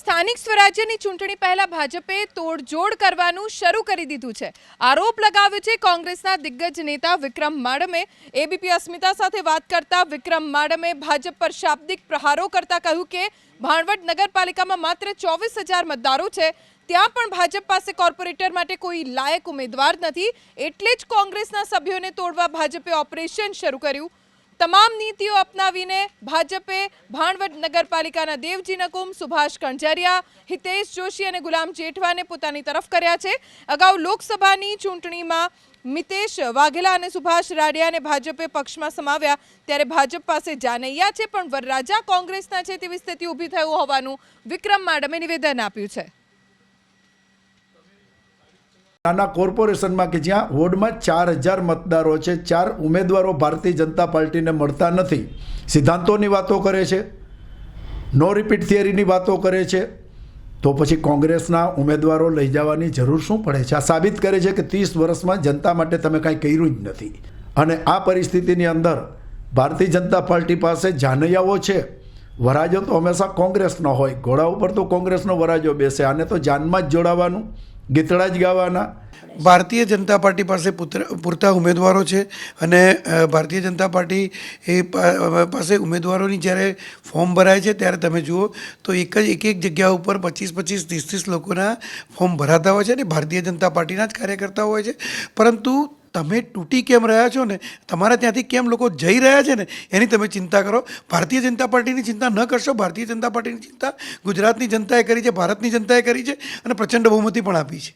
સ્થાનિક સ્વરાજ્યની ચૂંટણી પહેલા ભાજપે તોડજોડ કરવાનું શરૂ કરી દીધું છે. આરોપ લગાવ્યો છે કોંગ્રેસના દિગ્ગજ નેતા વિક્રમ માડમે. એબીપી અસ્મિતા સાથે વાત કરતા વિક્રમ માડમે ભાજપ પર શાબ્દિક પ્રહારો કરતા કહ્યું કે, ભાણવડ નગરપાલિકામાં માત્ર ચોવીસ હજાર મતદારો છે. ત્યાં પણ ભાજપ પાસે કોર્પોરેટર માટે કોઈ લાયક ઉમેદવાર નથી. એટલે જ કોંગ્રેસના સભ્યોને તોડવા ભાજપે ઓપરેશન શરૂ કર્યું. તમામ નીતિઓ અપનાવીને ભાજપે ભાણવડ નગરપાલિકાના દેવજી નકુમ સુભાષ કણઝરિયા હિતેશ જોશી અને ગુલામ જેઠવાને પોતાની તરફ કર્યા છે. અગાઉ લોકસભાની ચૂંટણીમાં મિતેશ વાઘેલા અને સુભાષ રાડિયાને ભાજપે પક્ષમાં સમાવ્યા, ત્યારે ભાજપ પાસે જાનૈયા છે, પણ વરરાજા કોંગ્રેસના છે તેવી સ્થિતિ ઊભી થયું હોવાનું વિક્રમ માડમે નિવેદન આપ્યું છે. નાના કોર્પોરેશનમાં કે જ્યાં વોર્ડમાં ચાર હજાર મતદારો છે, ચાર ઉમેદવારો ભારતીય જનતા પાર્ટીને મળતા નથી. સિદ્ધાંતોની વાતો કરે છે. નો રિપીટ થિયરીની વાતો કરે છે. તો પછી કોંગ્રેસના ઉમેદવારો લઈ જવાની જરૂર શું પડે છે? આ સાબિત કરે છે કે ત્રીસ વર્ષમાં જનતા માટે તમે કાંઈ કર્યું જ નથી. અને આ પરિસ્થિતિની અંદર ભારતીય જનતા પાર્ટી પાસે જાનૈયાઓ છે. વરાજો તો હંમેશા કોંગ્રેસનો હોય. ઘોડા ઉપર તો કોંગ્રેસનો વરાજો બેસે. આને તો જાનમાં જ જોડાવાનું. ગીતડા જ ગાવાના. ભારતીય જનતા પાર્ટી પાસે પૂરતા ઉમેદવારો છે અને ભારતીય જનતા પાર્ટી એ પાસે ઉમેદવારોની જ્યારે ફોર્મ ભરાય છે ત્યારે તમે જુઓ તો એક જ એક એક જગ્યા ઉપર પચીસ પચીસ, ત્રીસ ત્રીસ લોકોના ફોર્મ ભરાતા હોય છે અને ભારતીય જનતા પાર્ટીના જ કાર્યકર્તા હોય છે. પરંતુ તમે તૂટી કેમ રહ્યા છો ને? તમારા ત્યાંથી કેમ લોકો જઈ રહ્યા છે ને? એની તમે ચિંતા કરો. ભારતીય જનતા પાર્ટીની ચિંતા ન કરશો. ભારતીય જનતા પાર્ટીની ચિંતા ગુજરાતની જનતાએ કરી છે, ભારતની જનતાએ કરી છે અને પ્રચંડ બહુમતી પણ આપી છે.